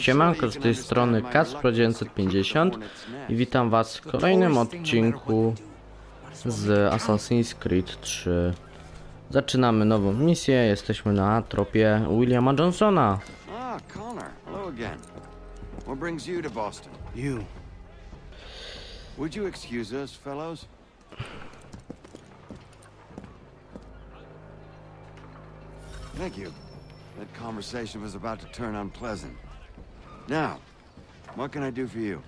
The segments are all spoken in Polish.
Siemanko, z tej strony Kacpro950 i witam was w kolejnym odcinku z Assassin's Creed 3. Zaczynamy nową misję, jesteśmy na tropie Williama Johnsona. Ah. Would you excuse us, fellows? Thank you. That conversation was about to turn unpleasant. Now, what can I do for you?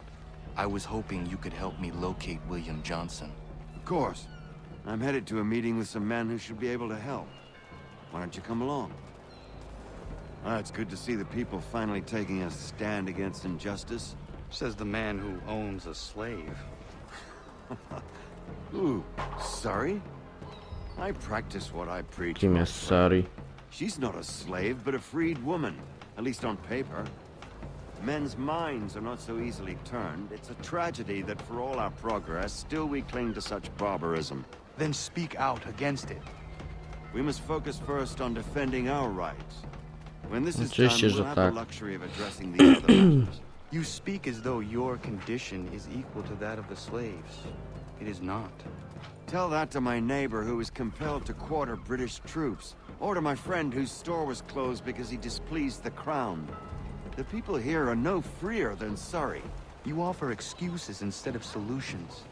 I was hoping you could help me locate William Johnson. Of course. I'm headed to a meeting with some men who should be able to help. Why don't you come along? Ah, it's good to see the people finally taking a stand against injustice. Says the man who owns a slave. Ooh, sorry? I practice what I preach. Kim my jest friend. Sari? She's not a slave, but a freed woman, at least on paper. Men's minds are not so easily turned. It's a tragedy that for all our progress, still we cling to such barbarism. Then speak out against it. We must focus first on defending our rights. When this is done, we'll have the luxury of addressing the other matters. You speak as though your condition is equal to that of the slaves. It is not. Tell that to my neighbor who was compelled to quarter British troops, or to my friend whose store was closed because he displeased the crown. The people here are no freer than Surrey. You offer excuses instead of solutions.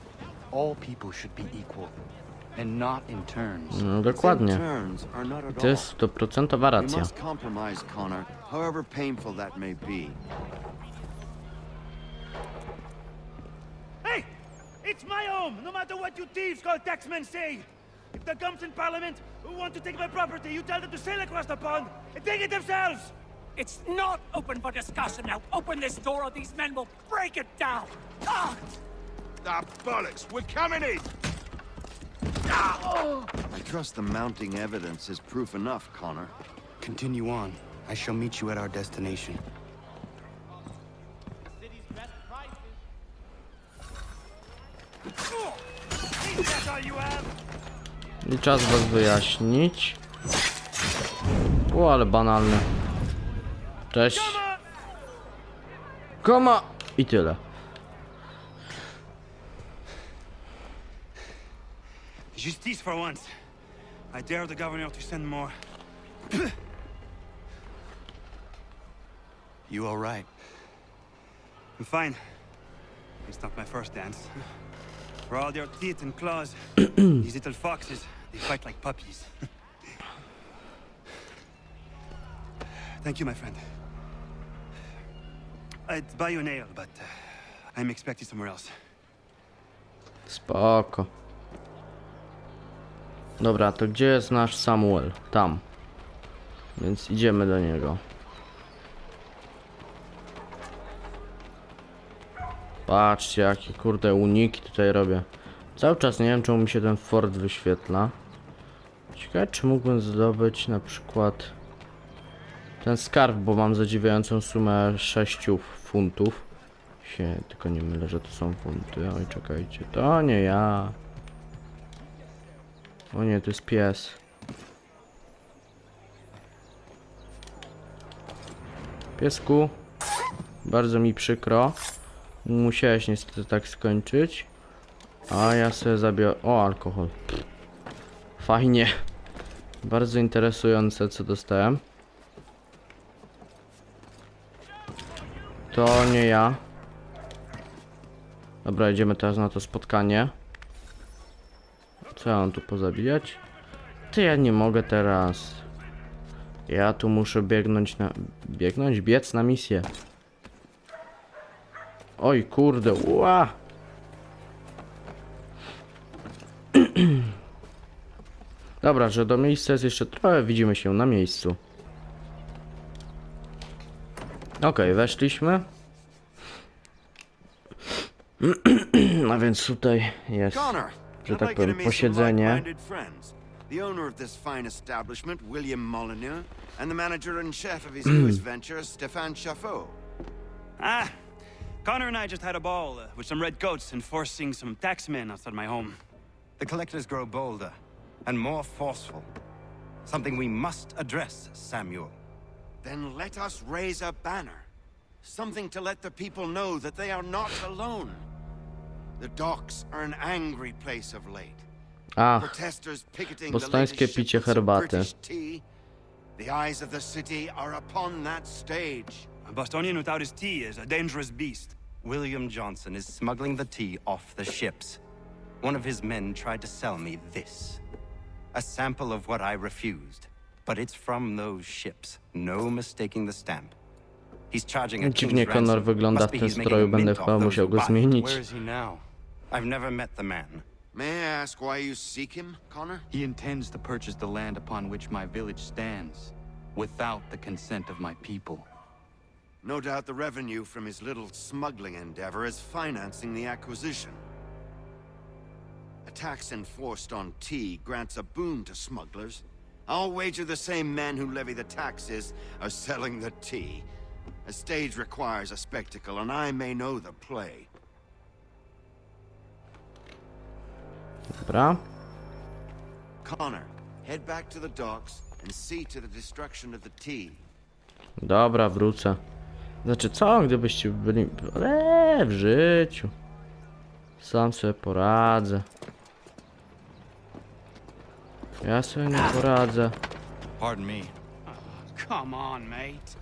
All people should be equal, and not in turns. No dokładnie. turns are not at To all. jest stoprocentowa We racja. must compromise, Connor, however painful that may be. Hey! It's my home, no matter what you thieves called taxmen say! If the gums in Parliament who want to take my property, you tell them to sail across the pond and take it themselves! It's not open for discussion now. Open this door or these men will break it down. Ah! Ah, bollocks! We're coming in! I trust the mounting evidence is proof enough, Connor. Continue on. I shall meet you at our destination. Think that's all you have? I czas was wyjaśnić. O, ale banalne. Cześć. Koma! I tyle. Justice for once. I dare the governor to send more. You all right? I'm fine. It's not my first dance. For all their teeth and claws, these little foxes, they fight like puppies. Thank you, my friend. I'd buy you ale, but uh, I'm expected somewhere else. Spoko. Dobra, to gdzie jest nasz Samuel? Tam. Więc idziemy do niego. Patrzcie, jakie kurde uniki tutaj robię. Cały czas nie wiem, czemu mi się ten Ford wyświetla. Ciekawe, czy mógłbym zdobyć na przykład ten skarb, bo mam zadziwiającą sumę 6 funtów. Się tylko nie mylę, że to są funty. Oj, czekajcie, to nie ja. O nie, to jest pies. Piesku, bardzo mi przykro. Musiałeś niestety tak skończyć. A ja sobie zabiorę... O, alkohol. Fajnie. Bardzo interesujące, co dostałem. To nie ja. Dobra, idziemy teraz na to spotkanie. Co ja mam tu pozabijać? Ty ja nie mogę teraz. Ja tu muszę biegnąć na... Biegnąć? Biec na misję. Oj, kurde, ła! Dobra, że do miejsca jest jeszcze trochę, widzimy się na miejscu. Okej, weszliśmy. A więc tutaj jest, że tak like you to powiem, posiedzenie. The owner of this fine establishment, William Molyneux, and the manager and chef of his newest venture, Stéphane Chaffeau. Ah, Connor and I just had a ball uh, with some red coats enforcing some taxmen outside my home. The collectors grow bolder and more forceful. Something we must address, Samuel. Then let us raise a banner. Something to let the people know that they are not alone. The docks are an angry place of late. Ach, Protesters picketing the bostońskie latest picie shipments of herbaty. British tea. The eyes of the city are upon that stage. A Bostonian without his tea is a dangerous beast. William Johnson is smuggling the tea off the ships. One of his men tried to sell me this. A sample of what I refused. But it's from those ships. No mistaking the stamp. He's charging a Dziwnie Connor ransom. wygląda Must w be tym he's stroju, making będę mint chyba musiał those go zmienić. Where is he now? I've never met the man. May I ask why you seek him, Connor? He intends to purchase the land upon which my village stands, without the consent of my people. No doubt the revenue from his little smuggling endeavor is financing the acquisition. A tax enforced on tea grants a boon to smugglers. I'll wager the same men who levy the taxes are selling the tea. A stage requires a spectacle, and I may know the play. Dobra. Connor, head back to the docks and see to the destruction of the tea. Dobra, wrócę. Znaczy co, gdybyście byli... Eee, w życiu. Sam sobie poradzę. Ja sobie nie poradzę. Pardon me. Come on, mate.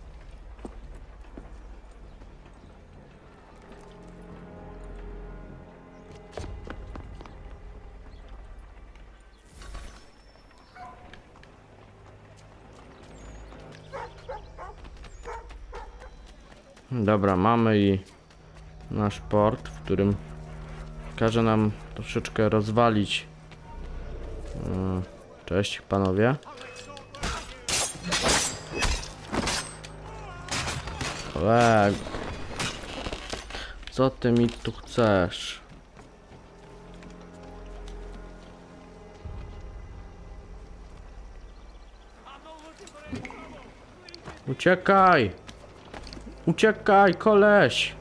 Dobra, mamy i nasz port, w którym każe nam troszeczkę rozwalić. Mm, Cześć panowie. Kolego. Co ty mi tu chcesz? Uciekaj! Uciekaj, koleś!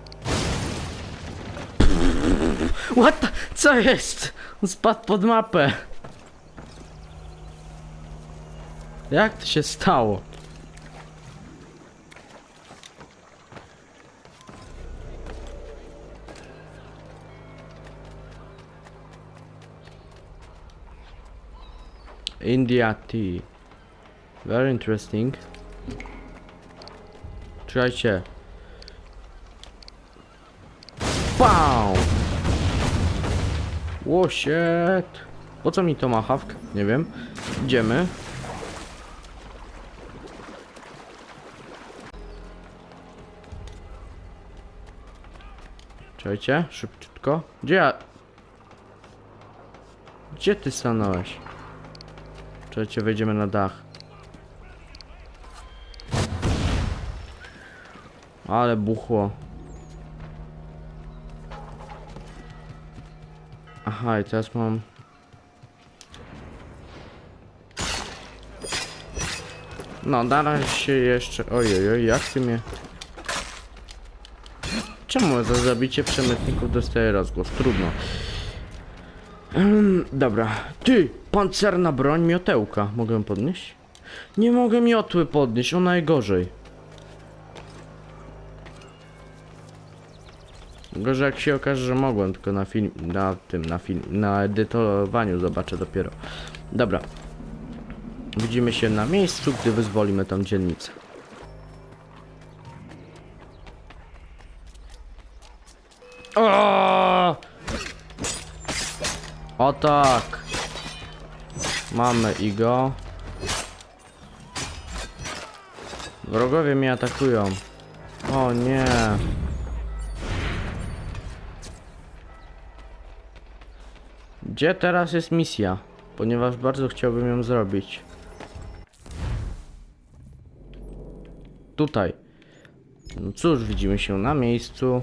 What the? Co jest? On spadł pod mapę. Jak to się stało? India tea. Very interesting. Czekajcie. Pau! Łosiet! Po co mi to ma hawk? Nie wiem. Idziemy. Czekajcie, szybciutko. Gdzie ja? Gdzie ty stanąłeś? Czekajcie, wejdziemy na dach. Ale buchło. Aha, i teraz mam... No, na razie jeszcze... Ojej, oj, jak ty mnie... Czemu za zabicie przemytników dostaje rozgłos? Trudno. Ym, dobra. Ty! Pancerna broń miotełka. Mogę podnieść? Nie mogę miotły podnieść, o najgorzej. Gorzej jak się okaże, że mogłem, tylko na film, na tym, na film, na edytowaniu zobaczę dopiero. Dobra. Widzimy się na miejscu, gdy wyzwolimy tą dzielnicę. O! o tak. Mamy i go. Wrogowie mnie atakują. O nie. Gdzie teraz jest misja? Ponieważ bardzo chciałbym ją zrobić. Tutaj. No cóż, widzimy się na miejscu.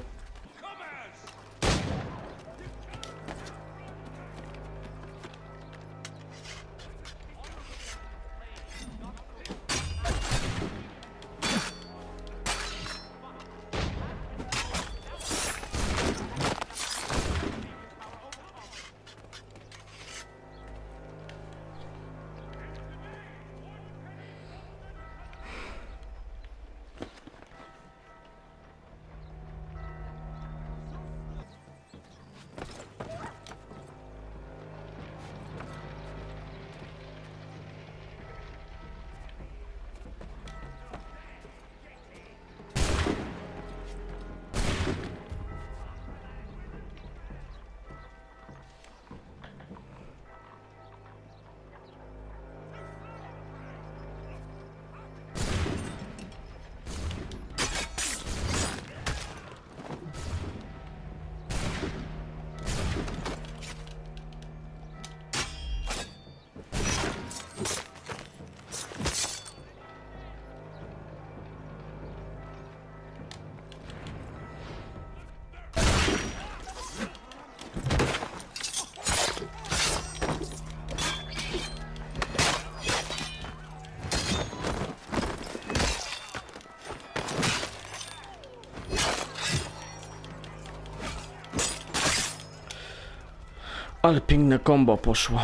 Ale piękne kombo poszło.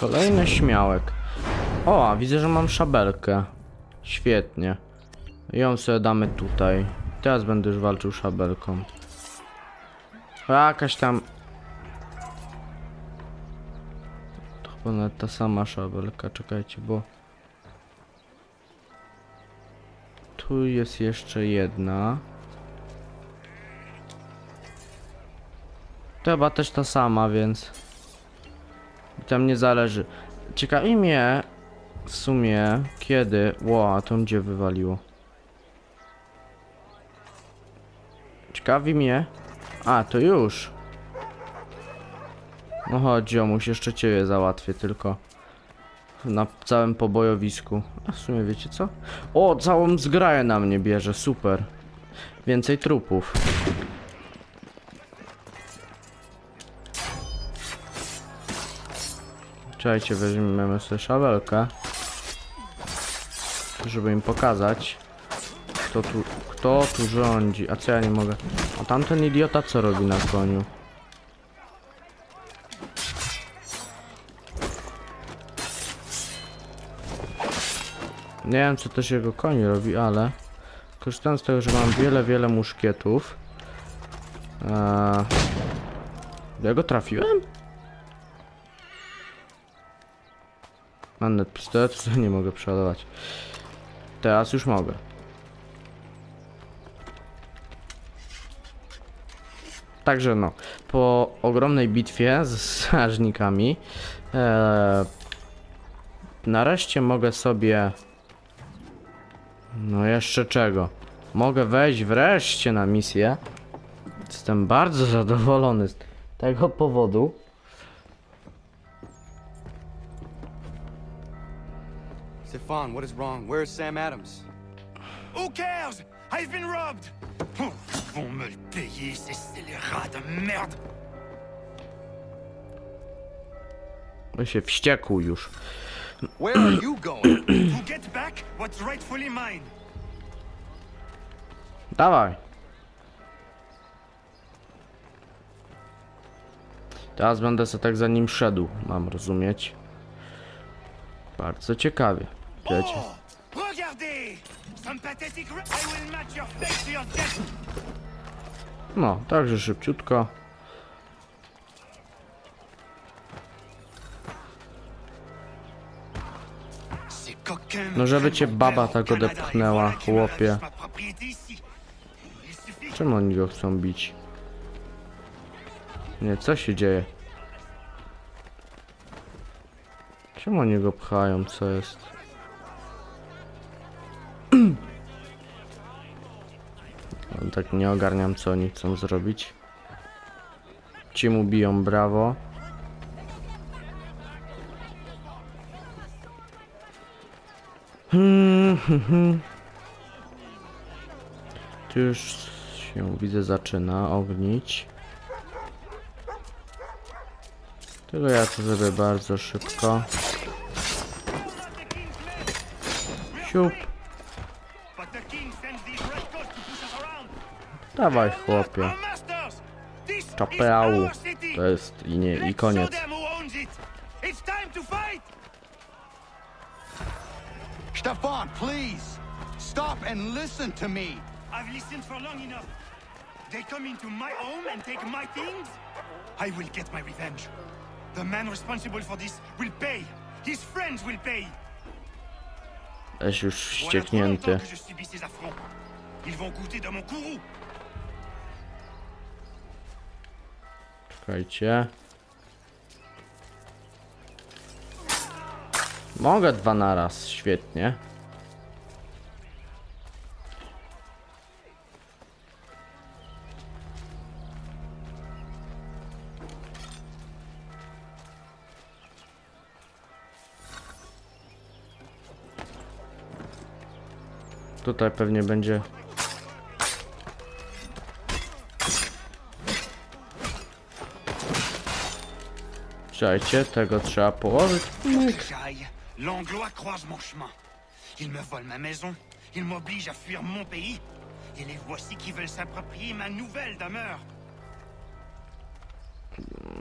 Kolejny śmiałek. O, a widzę, że mam szabelkę. Świetnie. Ją sobie damy tutaj. Teraz będę już walczył szabelką. Jakaś tam... To chyba nawet ta sama szabelka, czekajcie, bo... Tu jest jeszcze jedna. To chyba też ta sama, więc... Tam nie zależy. Ciekawi mnie w sumie kiedy. Ło, a to gdzie wywaliło? Ciekawi mnie. A, to już. No chodź, ziomuś, jeszcze ciebie załatwię tylko. Na całym pobojowisku. A w sumie wiecie co? O, całą zgraję na mnie bierze, super. Więcej trupów. Czekajcie, weźmiemy sobie szawelkę. Żeby im pokazać. Kto tu, kto tu rządzi? A co ja nie mogę? A tamten idiota co robi na koniu? Nie wiem co też jego koń robi, ale korzystając z tego, że mam wiele, wiele muszkietów. Eee, ja go trafiłem? Mam net pistolet, to nie mogę przeładować. Teraz już mogę. Także no, po ogromnej bitwie z strażnikami e, nareszcie mogę sobie no jeszcze czego? Mogę wejść wreszcie na misję. Jestem bardzo zadowolony z tego powodu. Stefan, what is wrong? Where is Sam Adams? Who cares? I've been robbed! Vont me le payer, ces scélérats de merde! Bo się wściekł już. Where are you going? To get back what's rightfully mine! Dawaj. Teraz będę sobie tak za nim szedł, mam rozumieć. Bardzo ciekawie. Death! No, także szybciutko. No, żeby cię baba tak odepchnęła, chłopie. Czemu oni go chcą bić? Nie, co się dzieje? Czemu oni go pchają? Co jest? Tak nie ogarniam, co oni chcą zrobić. Ci mu biją brawo. Hmm. Tu już się widzę zaczyna ognić. Tego ja to zrobię bardzo szybko. Siup. Dawaj chłopie. Czapeału. To jest i nie i koniec. Stefan, please! Stop and listen to me! I've listened for long enough. They come into my home and take my things? I will get my revenge. The man responsible for this will pay. His friends will pay. Też już affronts. Ils vont goûter de mon courroux. Czekajcie. Mogę dwa naraz, świetnie. Tutaj pewnie będzie Czekajcie, tego trzeba położyć. J'aille. L'anglois croise mon chemin. Ils me volent ma maison. Ils m'obligent à fuir mon pays. Et les voici qui veulent s'approprier ma nouvelle demeure.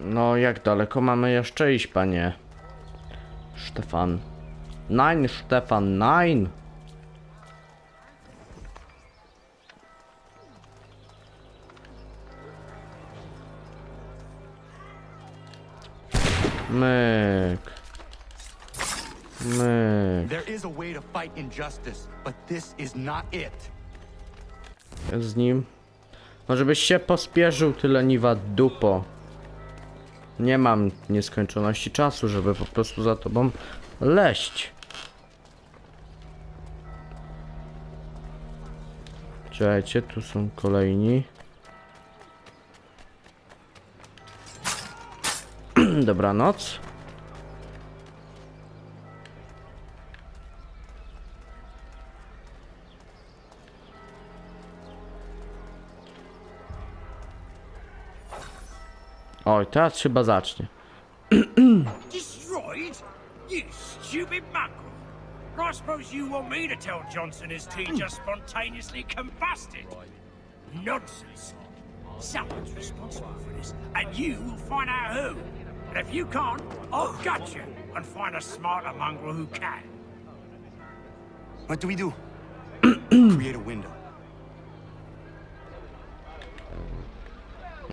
No, jak daleko mamy jeszcze iść, panie? Stefan. Nein, Stefan, nein! Myk. Myk. There is a way to fight injustice, but this is not it. z nim. Może byś się pospieszył, ty leniwa dupo. Nie mam nieskończoności czasu, żeby po prostu za tobą leść. Czekajcie, tu są kolejni. Dobranoc. Oj, teraz chyba zacznie. Destroyed? You stupid mongrel! I suppose you want me to tell Johnson his tea just spontaneously combusted? Nonsense! Someone's responsible for this, and you will find out who. And if you can't, I'll gut you and find a smarter mongrel who can. What do we do? Create a window.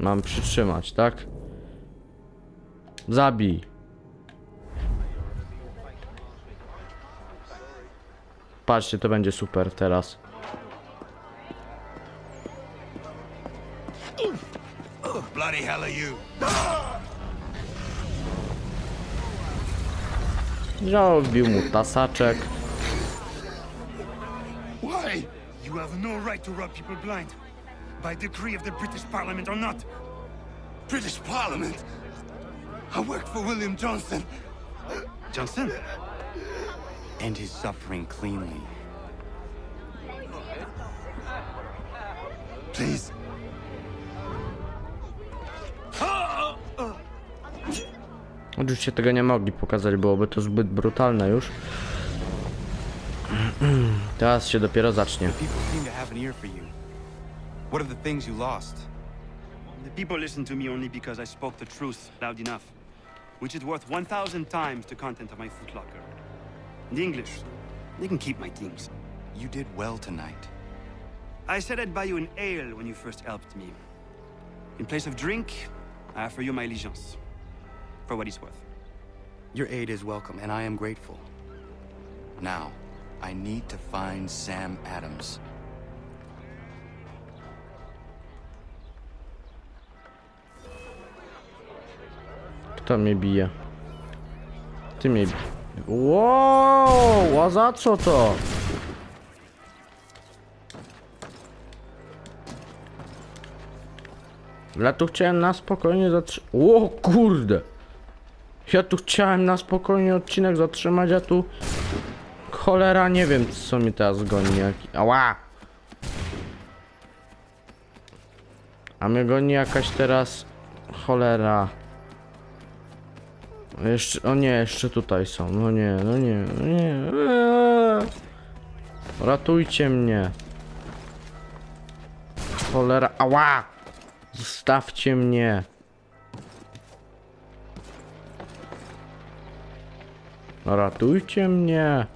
Mam przytrzymać, tak? Zabij. Patrzcie, to będzie super teraz. Bloody hell are you? Wbił mu tasaczek. Why? You have no right to rob people blind. By decree of the British Parliament or not. British Parliament? I worked for William Johnson. Johnson? End his suffering cleanly. Please. Oczywiście tego nie mogli pokazać, byłoby to zbyt brutalne już. Teraz się dopiero zacznie. People seem to have an ear for you. What are the things you lost? The people listen to me only because I spoke the truth loud enough, which is worth 1,000 times the content of my footlocker. The English, they can keep my things. You did well tonight. I said I'd buy you an ale when you first helped me. In place of drink, I offer you my allegiance. For what he's worth. Your aid is welcome, and I am grateful. Now, I need to find Sam Adams. Kto mnie bije? Ty mnie bije. Wow, a za co to? Ja tu chciałem na spokojnie zatrzymać. O kurde! Ja tu chciałem na spokojnie odcinek zatrzymać, a tu... Cholera, nie wiem co mi teraz goni. Jaki... Ała! A mnie goni jakaś teraz... Cholera. Jeszcze, o nie, jeszcze tutaj są. No nie, no nie, no nie. Ratujcie mnie. Cholera, ała! Zostawcie mnie. Ratujcie mnie.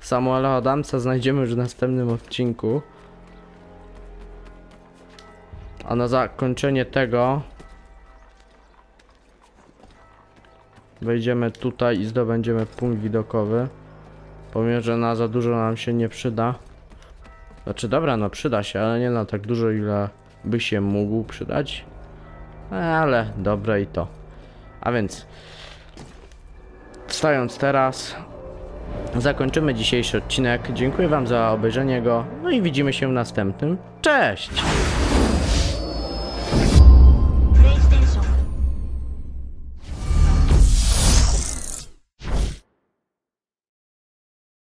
Samuela Adamsa znajdziemy już w następnym odcinku. A na zakończenie tego Wejdziemy tutaj i zdobędziemy punkt widokowy. Pomimo, że na za dużo nam się nie przyda. Znaczy dobra, no przyda się, ale nie na tak dużo, ile by się mógł przydać. Ale dobre i to. A więc wstając teraz, zakończymy dzisiejszy odcinek. Dziękuję Wam za obejrzenie go. No i widzimy się w następnym. Cześć!